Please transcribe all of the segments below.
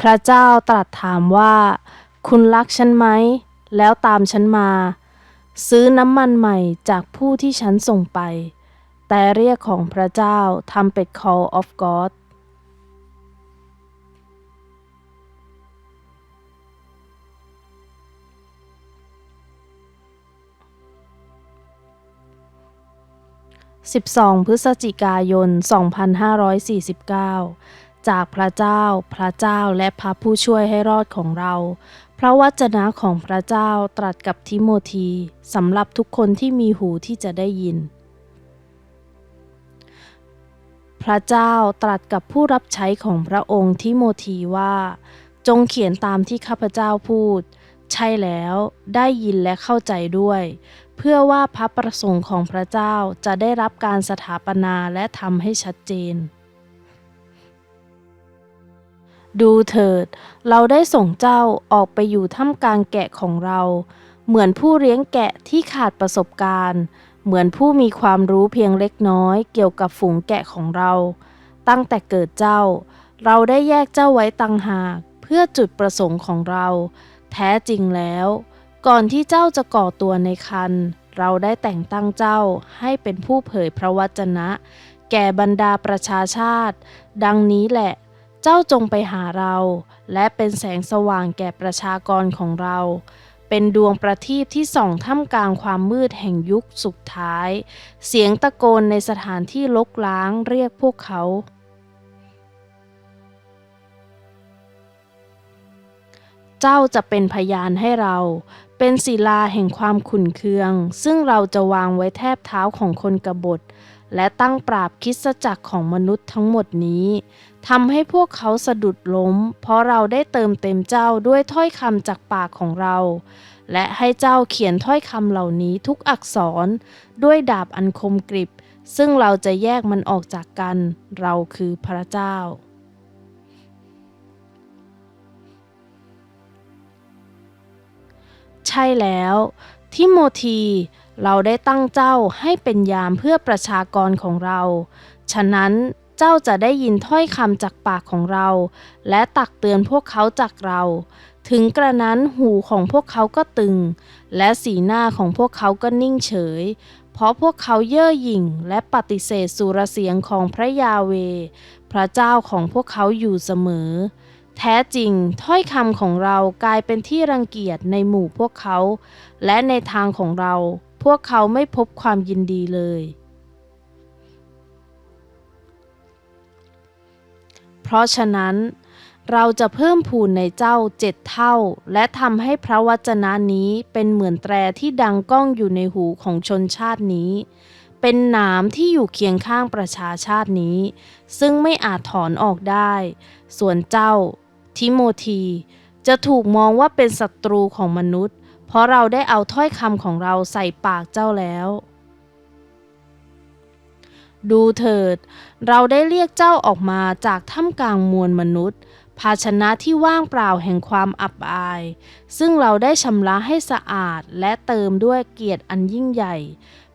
พระเจ้าตรัสถามว่า คุณรักฉันไหม แล้วตามฉันมา ซื้อน้ำมันใหม่จากผู้ที่ฉันส่งไป แต่เรียกของพระเจ้าทำเป็ด call of God 12 พฤศจิกายน 2549 จากพระเจ้า พระเจ้าและพระผู้ช่วยให้รอดของเรา พระวจนะของพระเจ้าตรัสกับทิโมธีสำหรับทุกคนที่มีหูที่จะได้ยิน พระเจ้าตรัสกับผู้รับใช้ของพระองค์ทิโมธีว่า จงเขียนตามที่ข้าพเจ้าพูด ใช่แล้วได้ยินและเข้าใจด้วย เพื่อว่าพระประสงค์ของพระเจ้าจะได้รับการสถาปนาและทำให้ชัดเจน ดูเถิด เราได้ส่งเจ้าออกไปอยู่ท่ามกลางแกะของเรา เหมือนผู้เลี้ยงแกะที่ขาดประสบการณ์ เหมือนผู้มีความรู้เพียงเล็กน้อยเกี่ยวกับฝูงแกะของเรา ตั้งแต่เกิดเจ้า เราได้แยกเจ้าไว้ต่างหาก เพื่อจุดประสงค์ของเรา แท้จริงแล้ว ก่อนที่เจ้าจะก่อตัวในคัน เราได้แต่งตั้งเจ้าให้เป็นผู้เผยพระวจนะ แก่บรรดาประชาชาติ ดังนี้แหละ เจ้าจงไปหาเรา และเป็นแสงสว่างแก่ประชากรของเรา เป็นดวงประทีปที่ส่องท่ามกลางความมืดแห่งยุคสุดท้าย เสียงตะโกนในสถานที่ลกล้างเรียกพวกเขา เจ้าจะเป็นพยานให้เรา เป็นศิลาแห่งความขุ่นเคือง ซึ่งเราจะวางไว้แทบเท้าของคนกบฏและตั้งปราบคิดสจักรของมนุษย์ทั้งหมดนี้ ทำให้พวกเขาสะดุดล้ม เพราะเราได้เติมเต็มเจ้าด้วยถ้อยคำจากปากของเรา และให้เจ้าเขียนถ้อยคำเหล่านี้ทุกอักษร ด้วยดาบอันคมกริบ ซึ่งเราจะแยกมันออกจากกัน เราคือพระเจ้า ใช่แล้ว ทิโมธีเราได้ตั้งเจ้าให้เป็นยามเพื่อประชากรของเรา ฉะนั้น เจ้าจะได้ยินถ้อยคำจากปากของเรา และตักเตือนพวกเขาจากเรา ถึงกระนั้นหูของพวกเขาก็ตึง และสีหน้าของพวกเขาก็นิ่งเฉย เพราะพวกเขาเย่อหยิ่งและปฏิเสธสุรเสียงของพระยาเว พระเจ้าของพวกเขาอยู่เสมอ แท้จริงถ้อยคำของเรากลายเป็นที่รังเกียจในหมู่พวกเขา และในทางของเรา พวกเขาไม่พบความยินดีเลย ราะฉะนั้น เราจะเพิ่มพูนในเจ้าเจ็ดเท่า และทำให้พระวจนะนี้เป็นเหมือนแตรที่ดังก้องอยู่ในหูของชนชาตินี้ เป็นหนามที่อยู่เคียงข้างประชาชาตินี้ ซึ่งไม่อาจถอนออกได้ ส่วนเจ้า ทิโมธี จะถูกมองว่าเป็นศัตรูของมนุษย์ เพราะเราได้เอาถ้อยคำของเราใส่ปากเจ้าแล้ว ดูเถิด เราได้เรียกเจ้าออกมาจากท่ามกลางมวลมนุษย์ ภาชนะที่ว่างเปล่าแห่งความอับอาย ซึ่งเราได้ชำระให้สะอาดและเติมด้วยเกียรติอันยิ่งใหญ่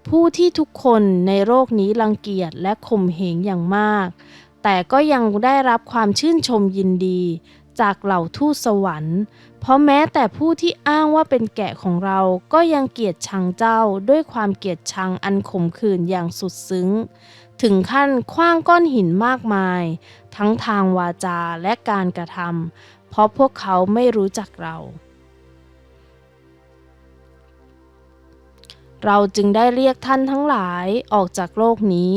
ผู้ที่ทุกคนในโลกนี้รังเกียจและข่มเหงอย่างมาก แต่ก็ยังได้รับความชื่นชมยินดี จากเหล่าทูตสวรรค์ เพราะแม้แต่ผู้ที่อ้างว่าเป็นแกะของเราก็ยังเกลียดชังเจ้าด้วยความเกลียดชังอันขมขื่นอย่างสุดซึ้ง ถึงขั้นคว้างก้อนหินมากมาย ทั้งทางวาจาและการกระทำเพราะพวกเขาไม่รู้จักเรา เราจึงได้เรียกท่านทั้งหลายออกจากโลกนี้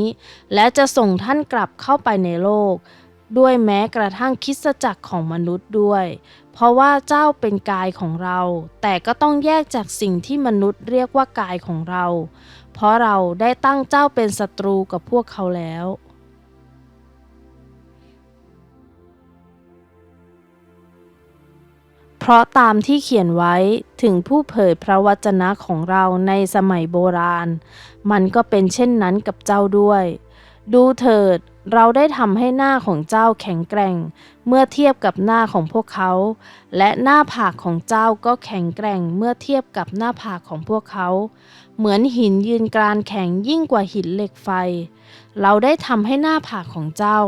และจะส่งท่านกลับเข้าไปในโลก ด้วยแม้กระทั่งคิดสจักรของมนุษย์ด้วย เพราะว่าเจ้าเป็นกายของเรา แต่ก็ต้องแยกจากสิ่งที่มนุษย์เรียกว่ากายของเรา เพราะเราได้ตั้งเจ้าเป็นศัตรูกับพวกเขาแล้วเพราะตามที่เขียนไว้ถึงผู้เผยพระวจนะของเราในสมัยโบราณ มันก็เป็นเช่นนั้นกับเจ้าด้วย ดูเถิด เราได้ทำให้หน้าของเจ้าแข็งแกร่ง เมื่อเทียบกับหน้าของพวกเขา และหน้าผากของเจ้าก็แข็งแกร่งเมื่อเทียบกับหน้าผากของพวกเขา เหมือนหินยืนกรานแข็งยิ่งกว่าหินเหล็กไฟ เราได้ทำให้หน้าผากของเจ้า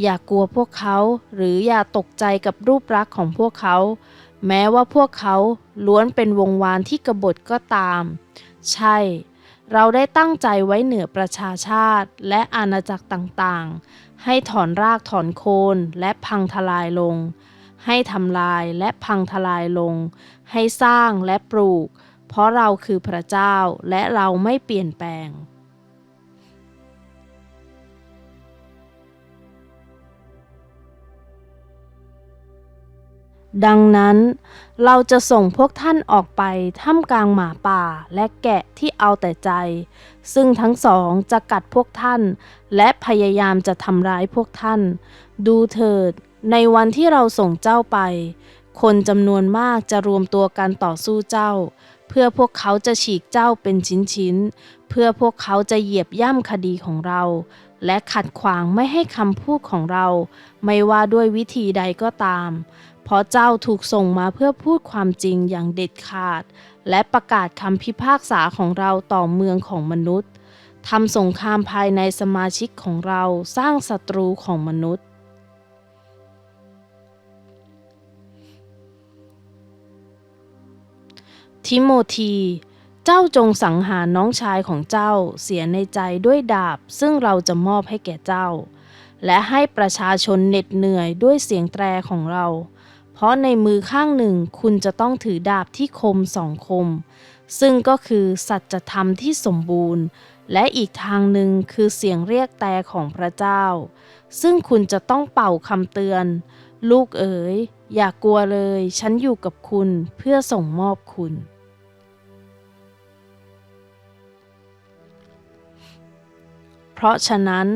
อย่ากลัวพวกเขา หรืออย่าตกใจกับรูปลักษณ์ของพวกเขา แม้ว่าพวกเขาล้วนเป็นวงวานที่กบฏก็ตาม ใช่ เราได้ตั้งใจไว้เหนือประชาชาติและอาณาจักรต่างๆ ให้ถอนรากถอนโคนและพังทลายลง ให้ทำลายและพังทลายลง ให้สร้างและปลูก เพราะเราคือพระเจ้าและเราไม่เปลี่ยนแปลง ดังนั้นเราจะส่งพวกท่านออกไปท่ามกลางหมาป่าและแกะที่เอาแต่ใจ ซึ่งทั้งสองจะกัดพวกท่าน และพยายามจะทำร้ายพวกท่าน ดูเถิด ในวันที่เราส่งเจ้าไป คนจำนวนมากจะรวมตัวกันต่อสู้เจ้า เพื่อพวกเขาจะฉีกเจ้าเป็นชิ้นๆ เพื่อพวกเขาจะเหยียบย่ำคดีของเรา และขัดขวางไม่ให้คำพูดของเรา ไม่ว่าด้วยวิธีใดก็ตาม เพราะเจ้าถูกส่งมาเพื่อพูดความจริงอย่างเด็ดขาด และประกาศคำพิพากษาของเราต่อเมืองของมนุษย์ทำสงครามภายในสมาชิกของเราสร้างศัตรูของมนุษย์ ทิโมธี เจ้าจงสังหารน้องชายของเจ้าเสียในใจด้วยดาบ ซึ่งเราจะมอบให้แก่เจ้า และให้ประชาชนเหน็ดเหนื่อยด้วยเสียงแตรของเรา เพราะในมือข้างหนึ่งคุณจะต้องถือดาบที่คมสองคม ซึ่งก็คือสัจธรรมที่สมบูรณ์ และอีกทางหนึ่งคือเสียงเรียกแต่ของพระเจ้า ซึ่งคุณจะต้องเป่าคำเตือน ลูกเอ๋ย อย่ากลัวเลย ฉันอยู่กับคุณเพื่อส่งมอบคุณเพราะฉะนั้น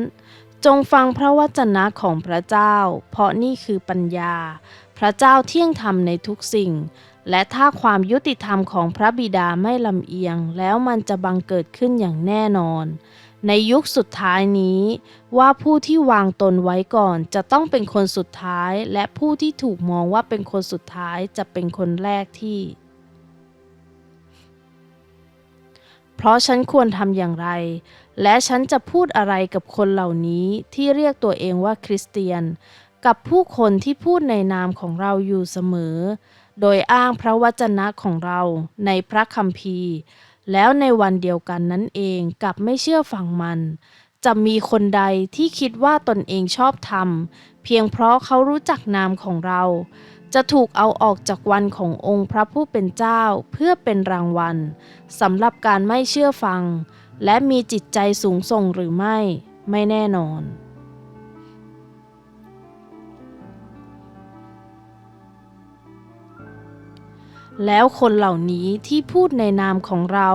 จงฟังพระวจนะของพระเจ้า เพราะนี่คือปัญญา พระเจ้าเที่ยงธรรมในทุกสิ่ง และถ้าความยุติธรรมของพระบิดาไม่ลำเอียง แล้วมันจะบังเกิดขึ้นอย่างแน่นอน ในยุคสุดท้ายนี้ ว่าผู้ที่วางตนไว้ก่อนจะต้องเป็นคนสุดท้าย และผู้ที่ถูกมองว่าเป็นคนสุดท้ายจะเป็นคนแรกที่ เพราะฉันควรทำอย่างไร และฉันจะพูดอะไรกับคนเหล่านี้ที่เรียกตัวเองว่าคริสเตียน กับผู้คนที่พูดในนามของเราอยู่เสมอ โดยอ้างพระวจนะของเราในพระคัมภีร์ แล้วในวันเดียวกันนั้นเองกับไม่เชื่อฟังมัน จะมีคนใดที่คิดว่าตนเองชอบธรรมเพียงเพราะเขารู้จักนามของเรา จะถูกเอาออกจากวันขององค์พระผู้เป็นเจ้าเพื่อเป็นรางวัลสำหรับการไม่เชื่อฟัง และมีจิตใจสูงส่งหรือไม่ ไม่แน่นอน แล้วคนเหล่านี้ที่พูดในนามของเรา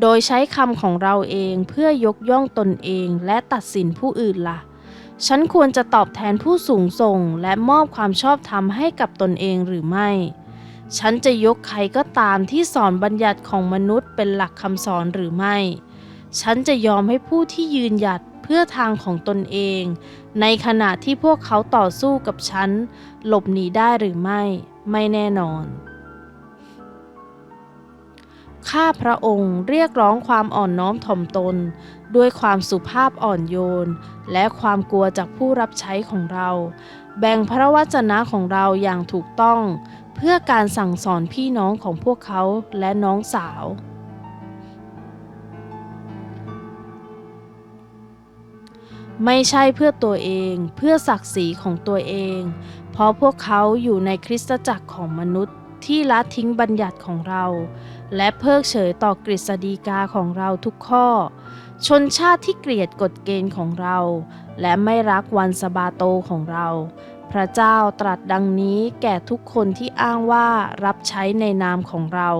โดยใช้คำของเราเองเพื่อยกย่องตนเองและตัดสินผู้อื่นละ่ะ ฉันควรจะตอบแทนผู้สูงส่งและมอบความชอบธรรมให้กับตนเองหรือไม่ ฉันจะยกใครก็ตามที่สอนบัญญัติของมนุษย์เป็นหลักคำสอนหรือไม่ ฉันจะยอมให้ผู้ที่ยืนหยัดเพื่อทางของตนเอง ในขณะที่พวกเขาต่อสู้กับฉัน หลบหนีได้หรือไม่ ไม่แน่นอน ข้าพระองค์เรียกร้องความอ่อนน้อมถ่อมตน ด้วยความสุภาพอ่อนโยน และความกลัวจากผู้รับใช้ของเรา แบ่งพระวจนะของเราอย่างถูกต้อง เพื่อการสั่งสอนพี่น้องของพวกเขาและน้องสาว ไม่ใช่เพื่อตัวเองเพื่อศักดิ์ศรีของตัวเอง เพราะพวกเขาอยู่ในคริสตจักรของมนุษย์ที่ละทิ้งบัญญัติของเรา และเพิกเฉยต่อกฤษฎีกาของเราทุกข้อ ชนชาติที่เกลียดกฎเกณฑ์ของเรา และไม่รักวันสบาโตของเรา พระเจ้าตรัสดังนี้แก่ทุกคนที่อ้างว่ารับใช้ในนามของเรา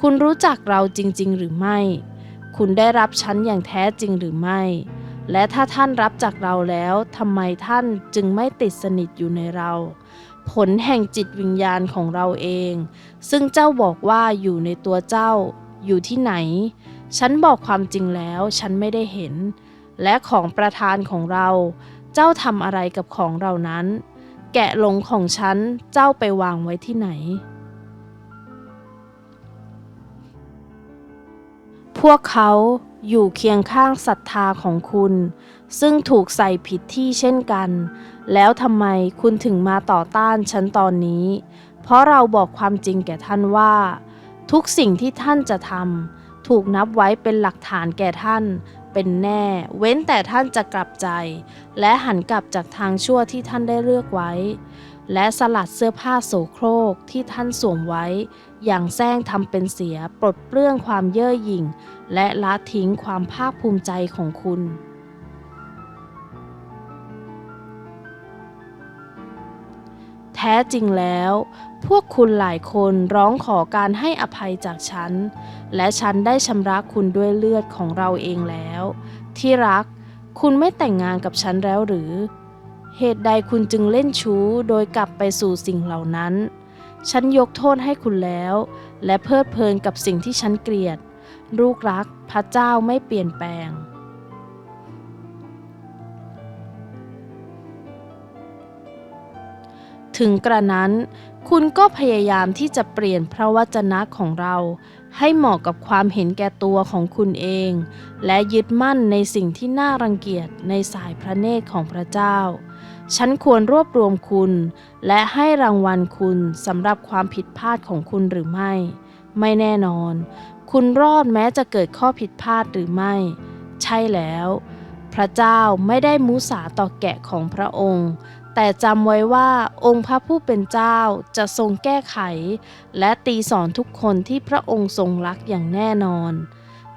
คุณรู้จักเราจริง ๆ หรือไม่ คุณได้รับฉันอย่างแท้จริงหรือไม่ และถ้าท่านรับจากเราแล้วทำไมท่านจึงไม่ติดสนิทอยู่ในเรา ผลแห่งจิตวิญญาณของเราเอง ซึ่งเจ้าบอกว่าอยู่ในตัวเจ้า อยู่ที่ไหน ฉันบอกความจริงแล้ว ฉันไม่ได้เห็น และของประธานของเรา เจ้าทำอะไรกับของเรานั้น แกะหลงของฉัน เจ้าไปวางไว้ที่ไหน พวกเขาอยู่เคียงข้างศรัทธาของคุณ ซึ่งถูกใส่ผิดที่เช่นกัน แล้วทำไมคุณถึงมาต่อต้านฉันตอนนี้ เพราะเราบอกความจริงแก่ท่านว่า ทุกสิ่งที่ท่านจะทำถูกนับไว้เป็นหลักฐานแก่ท่านเป็นแน่ เว้นแต่ท่านจะกลับใจ และหันกลับจากทางชั่วที่ท่านได้เลือกไว้ และสลัดเสื้อผ้าโสโครกที่ท่านสวมไว้ อย่างแซงทำเป็นเสียปลดเปลื้องความเย่อหยิ่ง และละทิ้งความภาคภูมิใจของคุณ ท้จริงแล้ว พวกคุณหลายคนร้องขอการให้อภัยจากฉัน และฉันได้ชำระคุณด้วยเลือดของเราเองแล้ว ที่รัก คุณไม่แต่งงานกับฉันแล้วหรือ เหตุใดคุณจึงเล่นชู้โดยกลับไปสู่สิ่งเหล่านั้น ฉันยกโทษให้คุณแล้ว และเพลิดเพลินกับสิ่งที่ฉันเกลียด ลูกรัก พระเจ้าไม่เปลี่ยนแปลง ถึงกระนั้น คุณก็พยายามที่จะเปลี่ยนพระวจนะของเรา ให้เหมาะกับความเห็นแก่ตัวของคุณเอง และยึดมั่นในสิ่งที่น่ารังเกียจในสายพระเนตรของพระเจ้า ฉันควรรวบรวมคุณ และให้รางวัลคุณสำหรับความผิดพลาดของคุณหรือไม่ ไม่แน่นอน คุณรอดแม้จะเกิดข้อผิดพลาดหรือไม่ ใช่แล้วพระเจ้าไม่ได้มุสาต่อแกะของพระองค์ แต่จำไว้ว่าองค์พระผู้เป็นเจ้าจะทรงแก้ไข และตีสอนทุกคนที่พระองค์ทรงรักอย่างแน่นอน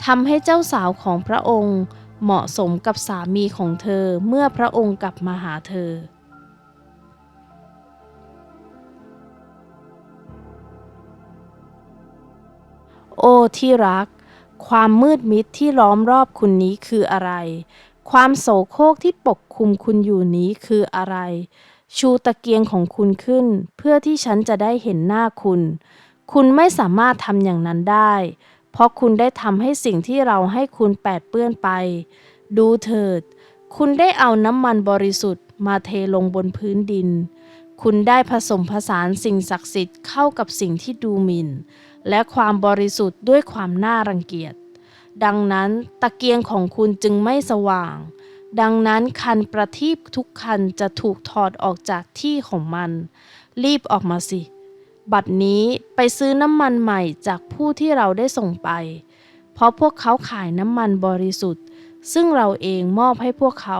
ทำให้เจ้าสาวของพระองค์เหมาะสมกับสามีของเธอเมื่อพระองค์กลับมาหาเธอ โอ้ที่รัก ความมืดมิดที่ล้อมรอบคุณนี้คืออะไร ความโสโครกที่ปกคลุมคุณอยู่นี้คืออะไร ชูตะเกียงของคุณขึ้น เพื่อที่ฉันจะได้เห็นหน้าคุณ คุณไม่สามารถทำอย่างนั้นได้ เพราะคุณได้ทำให้สิ่งที่เราให้คุณแปดเปื้อนไป ดูเถิด คุณได้เอาน้ำมันบริสุทธิ์มาเทลงบนพื้นดิน คุณได้ผสมผสานสิ่งศักดิ์สิทธิ์เข้ากับสิ่งที่ดูหมิ่น และความบริสุทธิ์ด้วยความน่ารังเกียจ ดังนั้นตะเกียงของคุณจึงไม่สว่าง ดังนั้นคันประทีปทุกคันจะถูกถอดออกจากที่ของมัน รีบออกมาสิ บัดนี้ไปซื้อน้ำมันใหม่จากผู้ที่เราได้ส่งไป เพราะพวกเขาขายน้ำมันบริสุทธิ์ ซึ่งเราเองมอบให้พวกเขา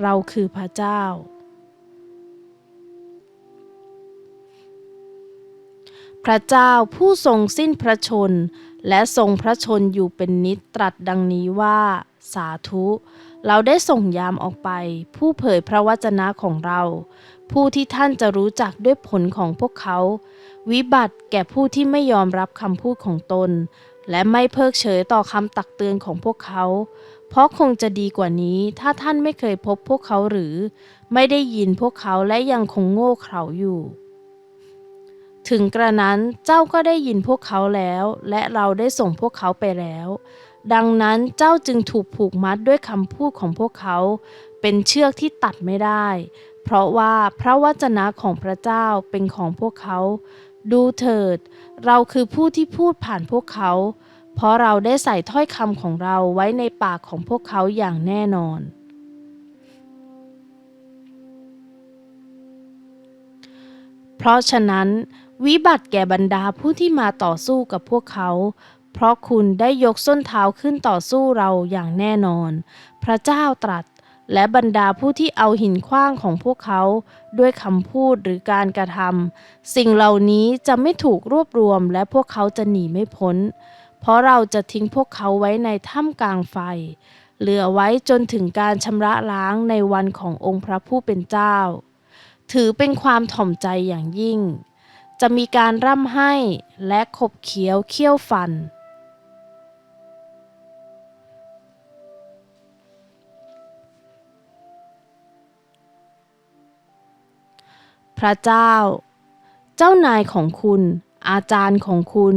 เราคือพระเจ้าพระเจ้าผู้ทรงสิ้นพระชน และทรงพระชนอยู่เป็นนิจตรัสดังนี้ว่า สาธุ เราได้ส่งยามออกไป ผู้เผยพระวจนะของเรา ผู้ที่ท่านจะรู้จักด้วยผลของพวกเขา วิบัติแก่ผู้ที่ไม่ยอมรับคำพูดของตน และไม่เพิกเฉยต่อคำตักเตือนของพวกเขา เพราะคงจะดีกว่านี้ถ้าท่านไม่เคยพบพวกเขาหรือ ไม่ได้ยินพวกเขาและยังคงโง่เขลาอยู่ ถึงกระนั้นเจ้าก็ได้ยินพวกเขาแล้ว และเราได้ส่งพวกเขาไปแล้ว ดังนั้นเจ้าจึงถูกผูกมัดด้วยคำพูดของพวกเขา เป็นเชือกที่ตัดไม่ได้ เพราะว่าพระวจนะของพระเจ้าเป็นของพวกเขา ดูเถิด เราคือผู้ที่พูดผ่านพวกเขา เพราะเราได้ใส่ถ้อยคำของเราไว้ในปากของพวกเขาอย่างแน่นอนเพราะฉะนั้น วิบัติแก่บรรดาผู้ที่มาต่อสู้กับพวกเขา เพราะคุณได้ยกส้นเท้าขึ้นต่อสู้เราอย่างแน่นอน พระเจ้าตรัส และบรรดาผู้ที่เอาหินขว้างของพวกเขา ด้วยคำพูดหรือการกระทำสิ่งเหล่านี้จะไม่ถูกรวบรวมและพวกเขาจะหนีไม่พ้น เพราะเราจะทิ้งพวกเขาไว้ในถ้ำกลางไฟ เหลือไว้จนถึงการชำระล้างในวันขององค์พระผู้เป็นเจ้า ถือเป็นความถ่อมใจอย่างยิ่ง จะมีการร่ำไห้และขบเคี้ยวเคี้ยวฟัน พระเจ้า เจ้านายของคุณ อาจารย์ของคุณ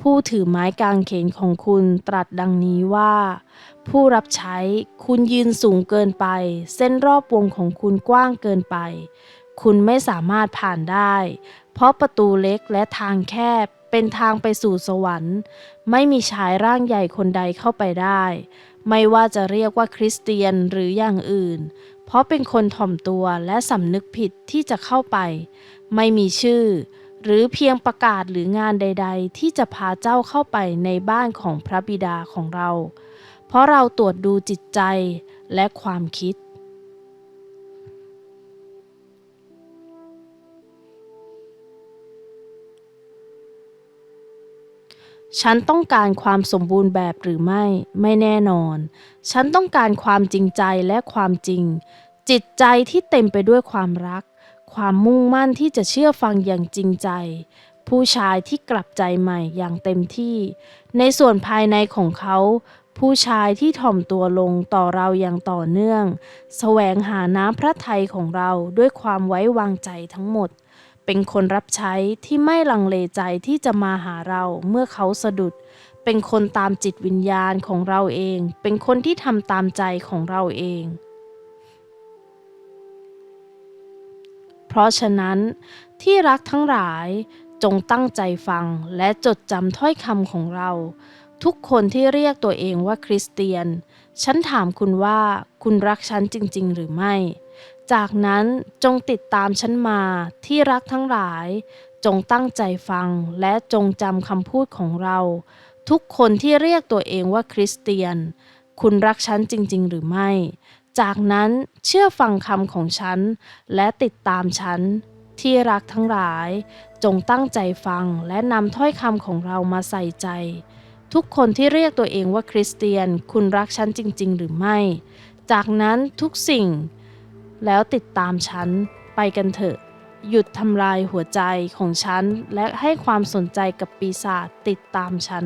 ผู้ถือไม้กางเขนของคุณตรัสดังนี้ว่า ผู้รับใช้คุณยืนสูงเกินไป เส้นรอบวงของคุณกว้างเกินไป คุณไม่สามารถผ่านได้ เพราะประตูเล็กและทางแคบเป็นทางไปสู่สวรรค์ ไม่มีชายร่างใหญ่คนใดเข้าไปได้ ไม่ว่าจะเรียกว่าคริสเตียนหรืออย่างอื่น เพราะเป็นคนถ่อมตัวและสำนึกผิดที่จะเข้าไป ไม่มีชื่อ หรือเพียงประกาศหรืองานใด ๆ ที่จะพาเจ้าเข้าไปในบ้านของพระบิดาของเรา เพราะเราตรวจดูจิตใจและความคิด ฉันต้องการความสมบูรณ์แบบหรือไม่ ไม่แน่นอน ฉันต้องการความจริงใจและความจริง จิตใจที่เต็มไปด้วยความรัก ความมุ่งมั่นที่จะเชื่อฟังอย่างจริงใจ ผู้ชายที่กลับใจใหม่อย่างเต็มที่ ในส่วนภายในของเขา ผู้ชายที่ถ่อมตัวลงต่อเราอย่างต่อเนื่อง แสวงหาน้ำพระทัยของเราด้วยความไว้วางใจทั้งหมด เป็นคนรับใช้ที่ไม่ลังเลใจที่จะมาหาเราเมื่อเขาสะดุด เป็นคนตามจิตวิญญาณของเราเอง เป็นคนที่ทำตามใจของเราเอง เพราะฉะนั้นที่รักทั้งหลายจงตั้งใจฟังและจดจำถ้อยคำของเรา ทุกคนที่เรียกตัวเองว่าคริสเตียน ฉันถามคุณว่าคุณรักฉันจริง ๆ หรือไม่ จากนั้นจงติดตามฉันมาที่รักทั้งหลาย จงตั้งใจฟังและจงจำคำพูดของเรา ทุกคนที่เรียกตัวเองว่าคริสเตียน คุณรักฉันจริง ๆ หรือไม่ จากนั้นเชื่อฟังคำของฉัน และติดตามฉัน ที่รักทั้งหลาย จงตั้งใจฟังและนำถ้อยคำของเรามาใส่ใจ ทุกคนที่เรียกตัวเองว่าคริสเตียน คุณรักฉันจริง ๆ หรือไม่ จากนั้นทุกสิ่ง แล้วติดตามฉัน ไปกันเถอะ หยุดทำลายหัวใจของฉัน และให้ความสนใจกับปีศาจติดตามฉัน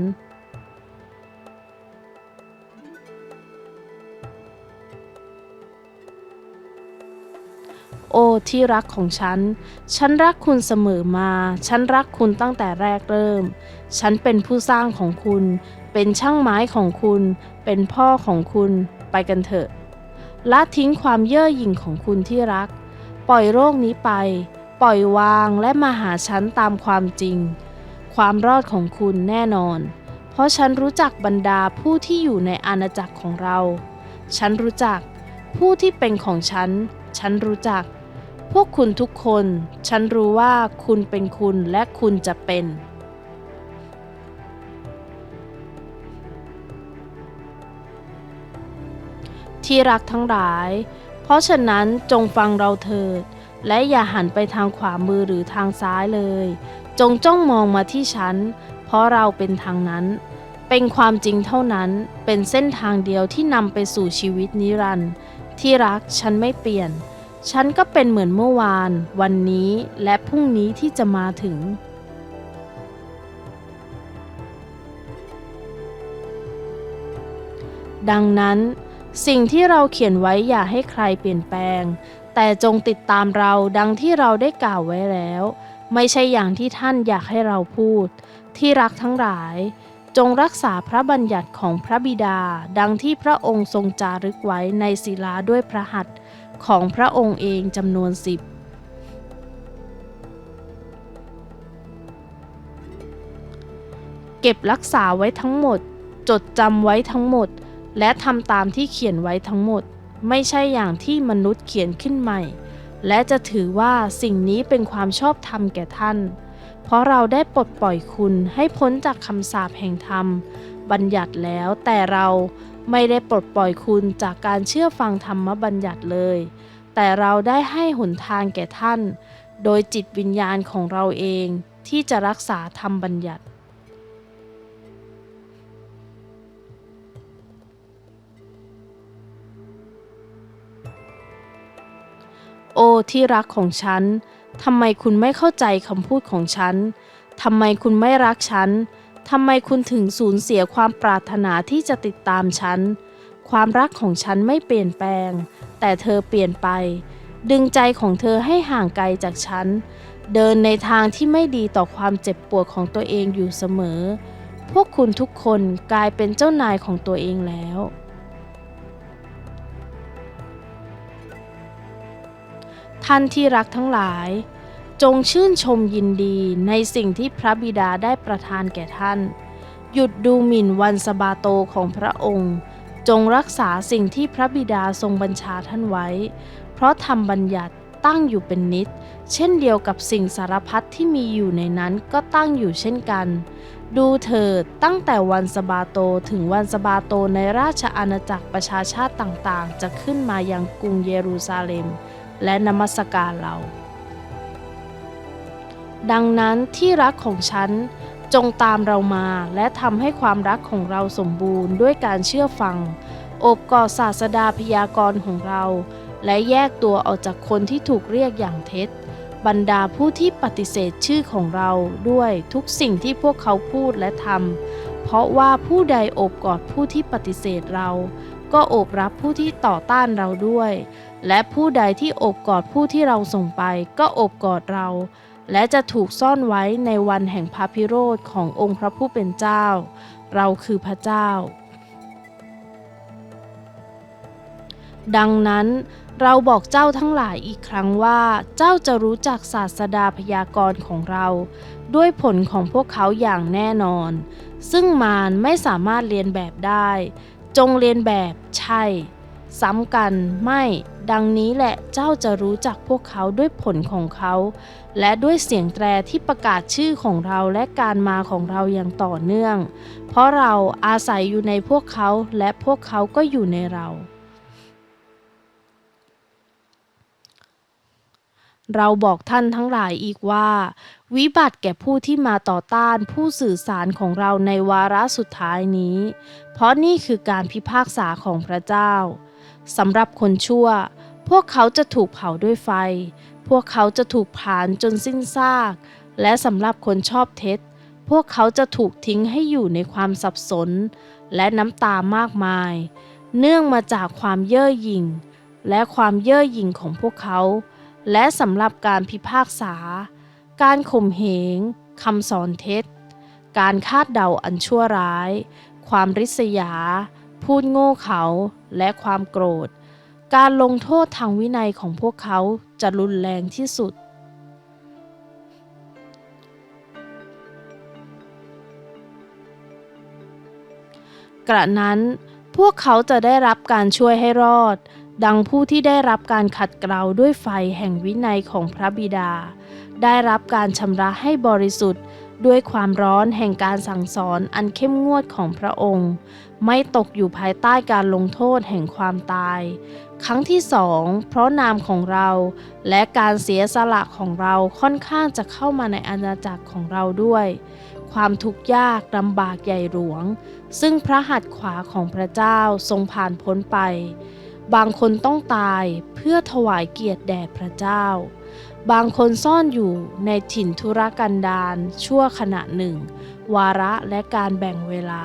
โอ้ที่รักของฉัน ฉันรักคุณเสมอมา ฉันรักคุณตั้งแต่แรกเริ่ม ฉันเป็นผู้สร้างของคุณ เป็นช่างไม้ของคุณ เป็นพ่อของคุณ ไปกันเถอะ ละทิ้งความเย่อหยิ่งของคุณที่รัก ปล่อยโรคนี้ไป ปล่อยวางและมาหาฉันตามความจริง ความรอดของคุณแน่นอน เพราะฉันรู้จักบรรดาผู้ที่อยู่ในอาณาจักรของเรา ฉันรู้จักผู้ที่เป็นของฉัน ฉันรู้จัก พวกคุณทุกคน ฉันรู้ว่าคุณเป็นคุณและคุณจะเป็น ที่รักทั้งหลาย เพราะฉะนั้นจงฟังเราเถิด และอย่าหันไปทางขวามือหรือทางซ้ายเลย จงจ้องมองมาที่ฉัน เพราะเราเป็นทางนั้น เป็นความจริงเท่านั้น เป็นเส้นทางเดียวที่นำไปสู่ชีวิตนิรันดร์ ที่รักฉันไม่เปลี่ยน ฉันก็เป็นเหมือนเมื่อวาน วันนี้และพรุ่งนี้ที่จะมาถึงดังนั้น สิ่งที่เราเขียนไว้อย่าให้ใครเปลี่ยนแปลง แต่จงติดตามเราดังที่เราได้กล่าวไว้แล้ว ไม่ใช่อย่างที่ท่านอยากให้เราพูด ที่รักทั้งหลาย จงรักษาพระบัญญัติของพระบิดา ดังที่พระองค์ทรงจารึกไว้ในศิลาด้วยพระหัตถ์ของพระองค์เองจำนวนสิบเก็บรักษาไว้ทั้งหมด จดจำไว้ทั้งหมด และทำตามที่เขียนไว้ทั้งหมด ไม่ใช่อย่างที่มนุษย์เขียนขึ้นใหม่ และจะถือว่าสิ่งนี้เป็นความชอบธรรมแก่ท่าน เพราะเราได้ปลดปล่อยคุณให้พ้นจากคำสาปแห่งธรรม บัญญัติแล้วแต่เราไม่ได้ปลดปล่อยคุณจากการเชื่อฟังธรรมบัญญัติเลย แต่เราได้ให้หนทางแก่ท่าน โดยจิตวิญญาณของเราเองที่จะรักษาธรรมบัญญัติ โอ้ที่รักของฉันทำไมคุณไม่เข้าใจคำพูดของฉันทำไมคุณไม่รักฉันทำไมคุณถึงสูญเสียความปรารถนาที่จะติดตามฉัน ความรักของฉันไม่เปลี่ยนแปลง แต่เธอเปลี่ยนไป ดึงใจของเธอให้ห่างไกลจากฉัน เดินในทางที่ไม่ดีต่อความเจ็บปวดของตัวเองอยู่เสมอ พวกคุณทุกคนกลายเป็นเจ้านายของตัวเองแล้ว ท่านที่รักทั้งหลาย จงชื่นชมยินดีในสิ่งที่พระบิดาได้ประทานแก่ท่าน หยุดดูหมิ่นวันสบาโตของพระองค์ จงรักษาสิ่งที่พระบิดาทรงบัญชาท่านไว้ เพราะทำบัญญัติตั้งอยู่เป็นนิด เช่นเดียวกับสิ่งสารพัดที่มีอยู่ในนั้นก็ตั้งอยู่เช่นกัน ดูเถิดตั้งแต่วันสบาโตถึงวันสบาโตในราชอาณาจักรประชาชาติต่างๆ จะขึ้นมายังกรุงเยรูซาเล็ม และนมัสการเรา ดังนั้นที่รักของฉันจงตามเรามาและทำให้ความรักของเราสมบูรณ์ด้วยการเชื่อฟังโอบกอดศาสดาพยากรณ์ของเรา และแยกตัวออกจากคนที่ถูกเรียกอย่างเท็จ บรรดาผู้ที่ปฏิเสธชื่อของเราด้วยทุกสิ่งที่พวกเขาพูดและทำเพราะว่าผู้ใดโอบกอดผู้ที่ปฏิเสธเรา ก็โอบรับผู้ที่ต่อต้านเราด้วย และผู้ใดที่อบกอดผู้ที่เราส่งไปก็อบกอดเรา และจะถูกซ่อนไว้ในวันแห่งพระพิโรธขององค์พระผู้เป็นเจ้า เราคือพระเจ้า ดังนั้นเราบอกเจ้าทั้งหลายอีกครั้งว่าเจ้าจะรู้จักศาสดาพยากรณ์ของเรา ด้วยผลของพวกเขาอย่างแน่นอน ซึ่งมารไม่สามารถเรียนแบบได้ จงเรียนแบบใช่ ซ้ำกันไม่ดังนี้แหละเจ้าจะรู้จักพวกเขาด้วยผลของเขา และด้วยเสียงแตรที่ประกาศชื่อของเราและการมาของเราอย่างต่อเนื่อง เพราะเราอาศัยอยู่ในพวกเขาและพวกเขาก็อยู่ในเรา เราบอกท่านทั้งหลายอีกว่า วิบัติแก่ผู้ที่มาต่อต้านผู้สื่อสารของเราในวาระสุดท้ายนี้ เพราะนี่คือการพิพากษาของพระเจ้า สำหรับคนชั่ว พวกเขาจะถูกเผาด้วยไฟ พวกเขาจะถูกผาญจนสิ้นซาก และสำหรับคนชอบเท็จ พวกเขาจะถูกทิ้งให้อยู่ในความสับสน และน้ำตามากมาย เนื่องมาจากความเย่อหยิ่ง และความเย่อหยิ่งของพวกเขา และสำหรับการพิพากษา การข่มเหงคำสอนเท็จ การคาดเดาอันชั่วร้าย ความริษยา พูดโง่เขา และความโกรธ การลงโทษทางวินัยของพวกเขาจะรุนแรงที่สุด กระนั้นพวกเขาจะได้รับการช่วยให้รอด ดังผู้ที่ได้รับการขัดเกลาด้วยไฟแห่งวินัยของพระบิดา ได้รับการชำระให้บริสุทธิ์ ด้วยความร้อนแห่งการสั่งสอนอันเข้มงวดของพระองค์ ไม่ตกอยู่ภายใต้การลงโทษแห่งความตาย ครั้งที่สองเพราะนามของเราและการเสียสละของเราค่อนข้างจะเข้ามาในอาณาจักรของเราด้วย ความทุกข์ยากลำบากใหญ่หลวง ซึ่งพระหัตถ์ขวาของพระเจ้าทรงผ่านพ้นไป บางคนต้องตายเพื่อถวายเกียรติแด่พระเจ้า บางคนซ่อนอยู่ในถิ่นธุรกันดารชั่วขณะหนึ่ง วาระและการแบ่งเวลา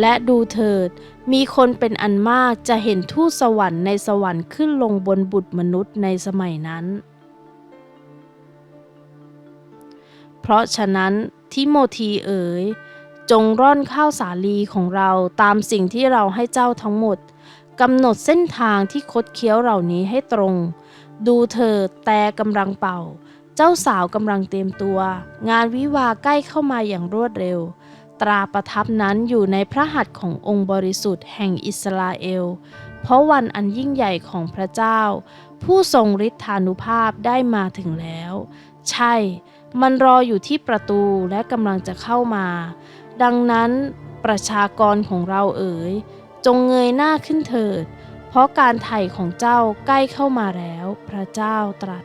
และดูเถิด มีคนเป็นอันมากจะเห็นทูตสวรรค์ในสวรรค์ขึ้นลงบนบุตรมนุษย์ในสมัยนั้น เพราะฉะนั้นทิโมธีเอ๋ย จงร่อนข้าวสาลีของเราตามสิ่งที่เราให้เจ้าทั้งหมดกำหนดเส้นทางที่คดเคี้ยวเหล่านี้ให้ตรง ดูเถิดแต่กำลังเป่า เจ้าสาวกำลังเตรียมตัว งานวิวาใกล้เข้ามาอย่างรวดเร็ว ตราประทับนั้นอยู่ในพระหัตถ์ขององค์บริสุทธิ์แห่งอิสราเอล เพราะวันอันยิ่งใหญ่ของพระเจ้า ผู้ทรงฤทธานุภาพได้มาถึงแล้ว ใช่ มันรออยู่ที่ประตูและกำลังจะเข้ามา ดังนั้นประชากรของเราเอ๋ย จงเงยหน้าขึ้นเถิด เพราะการไถ่ของเจ้าใกล้เข้ามาแล้ว พระเจ้าตรัส